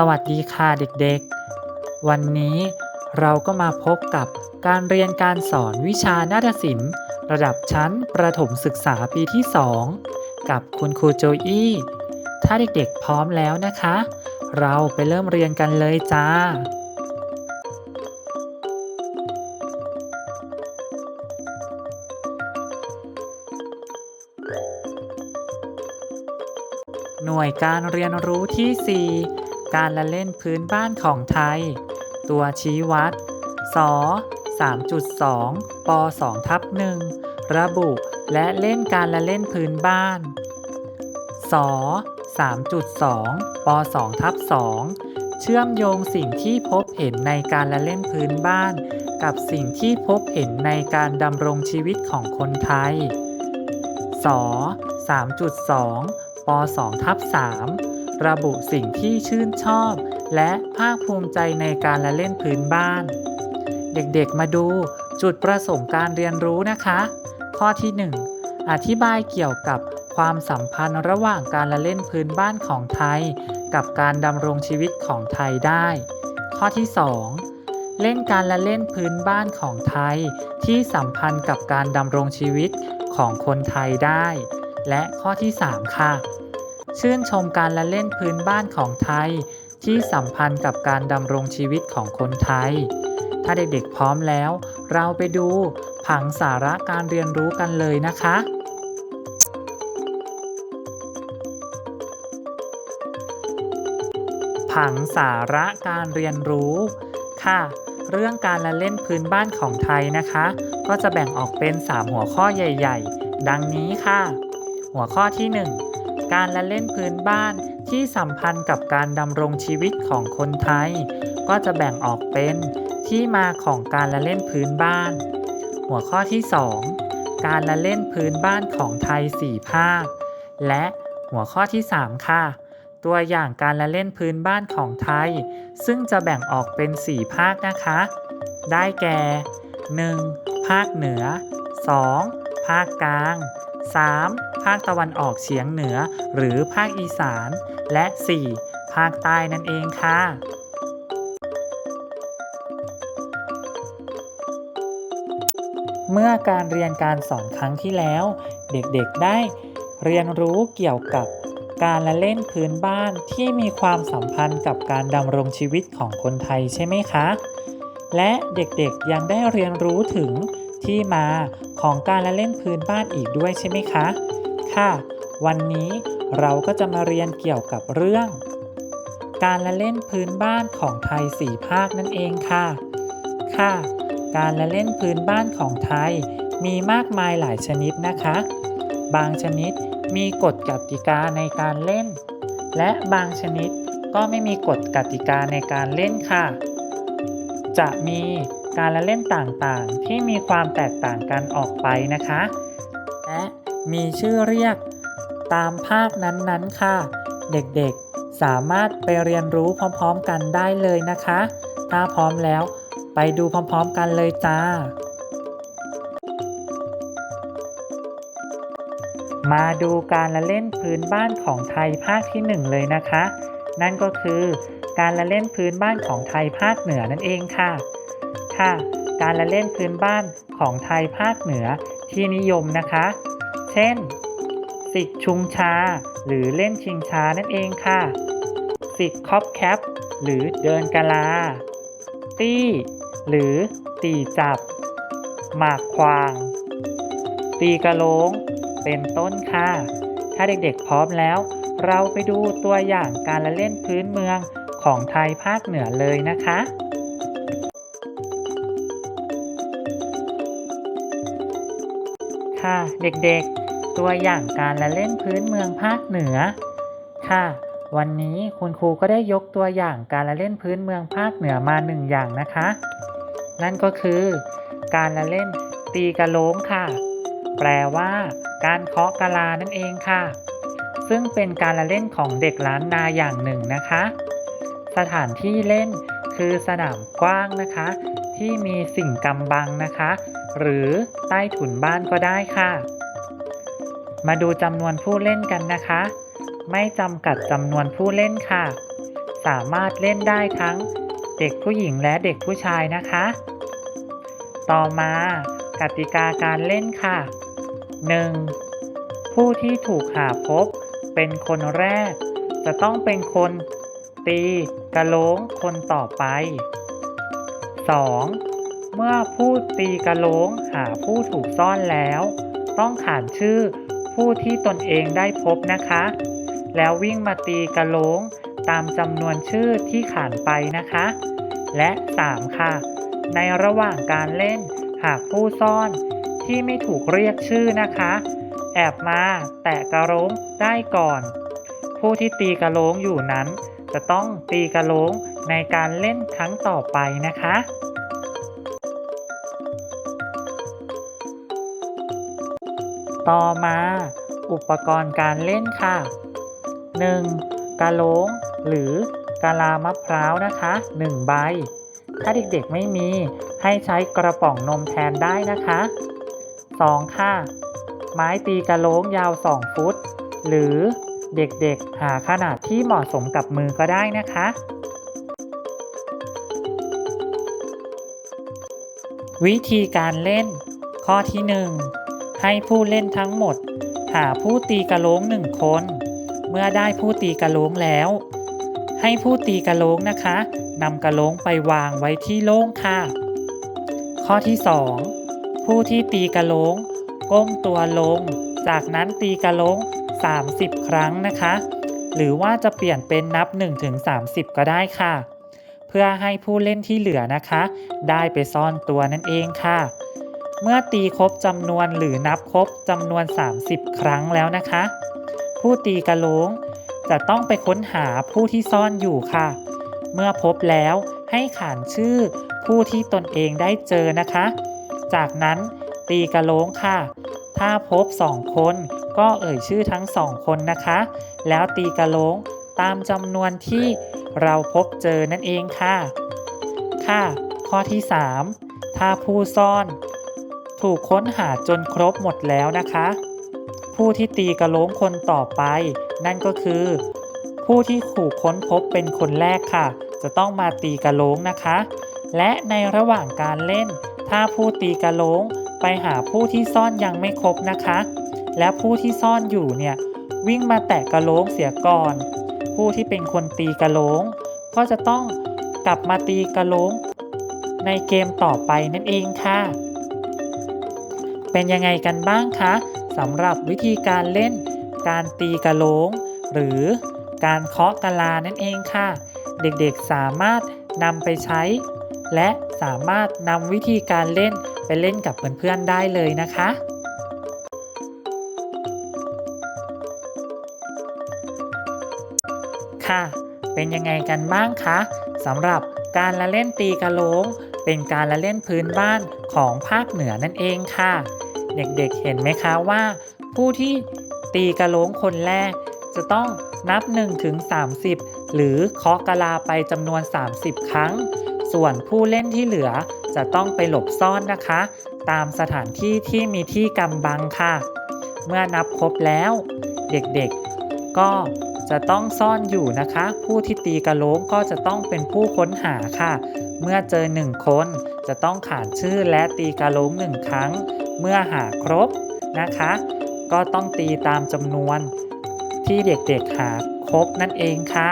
สวัสดีค่ะเด็กๆ วันนี้เราก็มาพบกับการเรียนการสอนวิชานาฏศิลป์ ระดับชั้นประถมศึกษาปีที่ 2 กับคุณครูโจอี้ถ้าเด็กๆพร้อมแล้วนะคะ เราไปเริ่มเรียนกันเลยจ้า หน่วยการเรียนรู้ที่ 4 การละเล่นพื้นบ้านของไทย ตัวชี้วัด ส 3.2 ป 2 ทับ 1 ระบุและเล่นการละเล่นพื้นบ้าน ส 3.2 ป 2 ทับ 2 เชื่อมโยงสิ่งที่พบเห็นในการละเล่นพื้นบ้าน กับสิ่งที่พบเห็นในการดำรงชีวิตของคนไทย ส 3.2 ป 2 ทับ 3 ระบุสิ่งที่ชื่นชอบ และภาคภูมิใจในการละเล่นพื้นบ้าน เด็กๆมาดูจุดประสงค์การเรียนรู้นะคะ ข้อที่ 1 อธิบายเกี่ยวกับความสัมพันธ์ระหว่างการละเล่นพื้นบ้านของไทย กับการดำรงชีวิตของไทยได้ ข้อที่ 2 เล่นการละเล่นพื้นบ้านของไทย ที่สัมพันธ์กับการดำรงชีวิตของคนไทยได้ และข้อที่ 3 ค่ะ ชื่นชมการละเล่นพื้นบ้านของไทย ที่สัมพันธ์กับการดำรงชีวิตของคนไทย ถ้าเด็กๆพร้อมแล้ว เราไปดูผังสาระการเรียนรู้กันเลยนะคะผังสาระการเรียนรู้ค่ะ เรื่องการละเล่นพื้นบ้านของไทยนะคะ ก็จะแบ่งออกเป็น 3 หัวข้อใหญ่ ๆ ดังนี้ค่ะ หัวข้อที่ 1 การละเล่นพื้นบ้านที่สัมพันธ์กับการดำรงชีวิตของคนไทย ก็จะแบ่งออกเป็นที่มาของการละเล่นพื้นบ้าน หัวข้อที่ 2 การละเล่นพื้นบ้านของไทย 4 ภาค และหัวข้อที่ 3 ค่ะ ตัวอย่างการละเล่นพื้นบ้านของไทย ซึ่งจะแบ่งออกเป็น 4 ภาคนะคะ ได้แก่ 1. ภาคเหนือ 2. ภาคกลาง 3. ภาคตะวันออกเฉียงเหนือ หรือภาคอีสาน และ 4. ภาคใต้นั่นเองค่ะเมื่อการเรียนการสอนครั้งที่แล้ว เด็กๆได้เรียนรู้เกี่ยวกับการละเล่นพื้นบ้านที่มีความสัมพันธ์กับการดำรงชีวิตของคนไทยใช่ไหมคะ และเด็กๆยังได้เรียนรู้ถึงที่มาของการละเล่นพื้นบ้านอีกด้วยใช่ไหมคะ ค่ะ วันนี้เราก็จะมาเรียนเกี่ยวกับเรื่อง การละเล่นพื้นบ้านของไทยสี่ภาคนั่นเองค่ะ ค่ะ การละเล่นพื้นบ้านของไทย มีมากมายหลายชนิดนะคะ บางชนิดมีกฎกติกาในการเล่น และบางชนิดก็ไม่มีกฎกติกาในการเล่นค่ะ จะมีการละเล่นต่างๆ ที่มีความแตกต่างกันออกไปนะคะ และ มีชื่อเรียก ตามภาคนั้นๆค่ะ เด็กๆ สามารถไปเรียนรู้พร้อมๆกันได้เลยนะคะ ถ้าพร้อมแล้ว ไปดูพร้อมๆกันเลยจ้า มาดูการละเล่นพื้นบ้านของไทยภาคที่หนึ่งเลยนะคะ นั่นก็คือการละเล่นพื้นบ้านของไทยภาคเหนือนั่นเองค่ะ ค่ะ การละเล่นพื้นบ้านของไทยภาคเหนือที่นิยมนะคะ เช่น สิกชุงชา หรือเล่นชิงช้านั่นเองค่ะ สิกคอปแคป หรือเดินกะลา ตี้ หรือตีจับ หมากควาง ตีกระโลง เป็นต้นค่ะ ถ้าเด็กๆพร้อมแล้ว เราไปดูตัวอย่างการละเล่นพื้นเมืองของไทยภาคเหนือเลยนะคะค่ะเด็กๆ ตัวอย่างการละเล่นพื้นเมืองภาคเหนือ ค่ะ วันนี้คุณครูก็ได้ยกตัวอย่างการละเล่นพื้นเมืองภาคเหนือมาหนึ่งอย่างนะคะ นั่นก็คือการละเล่นตีกระโหลงค่ะ แปลว่า การเคาะกะลานั่นเองค่ะ ซึ่งเป็นการละเล่นของเด็กล้านนาอย่างหนึ่งนะคะ สถานที่เล่นคือสนามกว้างนะคะ ที่มีสิ่งกำบังนะคะ หรือใต้ถุนบ้านก็ได้ค่ะ มาดูจำนวนผู้เล่นกันนะคะ ไม่จำกัดจำนวนผู้เล่นค่ะ สามารถเล่นได้ทั้งเด็กผู้หญิงและเด็กผู้ชายนะคะ ต่อมากติกาการเล่นค่ะ 1. ผู้ที่ถูกหาพบเป็นคนแรก จะต้องเป็นคนตีกระโหลงคนต่อไป 2. เมื่อผู้ตีกระโหลงหาผู้ถูกซ่อนแล้ว ต้องขานชื่อ ผู้ที่ตนเองได้พบนะคะ แล้ววิ่งมาตีกระโหลงตามจำนวนชื่อที่ขานไปนะคะ และ 3 ค่ะ ในระหว่างการเล่นหากผู้ซ่อนที่ไม่ถูกเรียกชื่อนะคะ แอบมาแตะกระโหลงได้ก่อน ผู้ที่ตีกระโหลงอยู่นั้น จะต้องตีกระโหลงในการเล่นครั้งต่อไปนะคะ ต่อมา อุปกรณ์การเล่นค่ะ 1. กะโหลง หรือกะลามะพร้าวนะคะ 1 ใบ ถ้าเด็กๆไม่มีให้ใช้กระป๋องนมแทนได้นะคะ 2. ค่ะ ไม้ตีกะโหลงยาว 2 ฟุต หรือเด็กๆหาขนาดที่เหมาะสมกับมือก็ได้นะคะวิธีการเล่น ข้อที่ 1 ให้ผู้เล่นทั้งหมด หาผู้ตีกระโหลงหนึ่งคน เมื่อได้ผู้ตีกระโหลงแล้ว ให้ผู้ตีกระโหลงนะคะนำกระโหลงไปวางไว้ที่โล่งค่ะ ข้อที่ 2 ผู้ที่ตีกระโหลงก้มตัวลง จากนั้นตีกระโหลง30 ครั้งนะคะ หรือว่าจะเปลี่ยนเป็นนับ 1-30 ก็ได้ค่ะ เพื่อให้ผู้เล่นที่เหลือนะคะ ได้ไปซ่อนตัวนั่นเองค่ะ เมื่อตีครบจำนวนหรือนับครบจำนวน 30 ครั้งแล้วนะคะ ผู้ตีกระโหลงจะต้องไปค้นหาผู้ที่ซ่อนอยู่ค่ะ เมื่อพบแล้วให้ขานชื่อผู้ที่ตนเองได้เจอนะคะ จากนั้นตีกระโหลงค่ะ ถ้าพบสองคนก็เอ่ยชื่อทั้งสองคนนะคะ แล้วตีกระโหลงตามจำนวนที่เราพบเจอนั่นเองค่ะ ค่ะ ข้อที่ 3 ถ้าผู้ซ่อน ถูกค้นหาจนครบหมดแล้วนะคะ ผู้ที่ตีกระโหลงคนต่อไป นั่นก็คือ ผู้ที่ถูกค้นพบเป็นคนแรกค่ะ จะต้องมาตีกระโหลงนะคะ และในระหว่างการเล่น ถ้าผู้ตีกระโหลงไปหาผู้ที่ซ่อนยังไม่ครบนะคะ และผู้ที่ซ่อนอยู่เนี่ยวิ่งมาแตะกระโหลงเสียก่อน ผู้ที่เป็นคนตีกระโหลงก็จะต้องกลับมาตีกระโหลงในเกมต่อไปนั่นเองค่ะ เป็นยังไงกันบ้างคะสำหรับวิธีการเล่น การตีกะโหลง หรือการเคาะกะลานั่นเองค่ะ เด็กๆสามารถนำไปใช้ และสามารถนำวิธีการเล่นไปเล่นกับเพื่อนๆได้เลยนะคะค่ะ เป็นยังไงกันบ้างคะสำหรับการละเล่นตีกะโหลง เป็นการละเล่นพื้นบ้านของภาคเหนือนั่นเองค่ะ เด็กๆเห็นไหมคะว่า ผู้ที่ตีกระโหลงคนแรก จะต้องนับ1ถึง30 หรือเคาะกะลาไปจำนวน 30 ครั้ง ส่วนผู้เล่นที่เหลือจะต้องไปหลบซ่อนนะคะ ตามสถานที่ที่มีที่กำบังค่ะ เมื่อนับครบแล้ว เด็กๆ ก็จะต้องซ่อนอยู่นะคะ ผู้ที่ตีกระโหลงก็จะต้องเป็นผู้ค้นหาค่ะ เมื่อเจอหนึ่งคน จะต้องขานชื่อและตีกะโหลงหนึ่งครั้ง เมื่อหาครบนะคะ ก็ต้องตีตามจำนวนที่เด็กๆหาครบนั่นเองค่ะ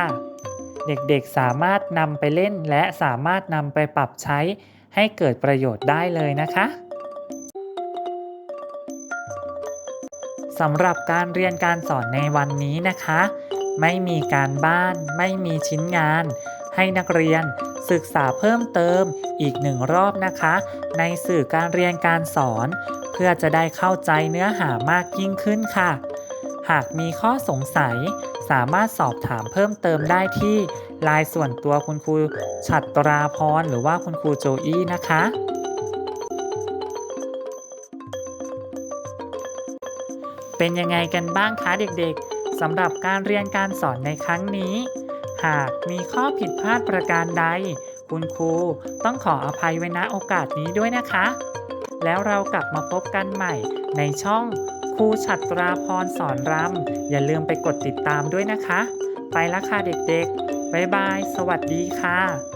เด็กๆสามารถนำไปเล่นและสามารถนำไปปรับใช้ให้เกิดประโยชน์ได้เลยนะคะสำหรับการเรียนการสอนในวันนี้นะคะ ไม่มีการบ้าน ไม่มีชิ้นงาน ให้นักเรียน ศึกษาเพิ่มเติมอีกหนึ่งรอบนะคะ ในสื่อการเรียนการสอน เพื่อจะได้เข้าใจเนื้อหามากยิ่งขึ้นค่ะ หากมีข้อสงสัย สามารถสอบถามเพิ่มเติมได้ที่ไลน์ส่วนตัวคุณครูฉัตราพรหรือว่าคุณครูโจอี้นะคะเป็นยังไงกันบ้างคะเด็กๆสำหรับการเรียนการสอนในครั้งนี้ หากมีข้อผิดพลาดประการใด คุณครูต้องขออภัยไว้ณโอกาสนี้ด้วยนะคะ แล้วเรากลับมาพบกันใหม่ในช่องครูฉัตราพรสอนรำ อย่าลืมไปกดติดตามด้วยนะคะ ไปละค่ะเด็กๆ บ๊ายบาย สวัสดีค่ะ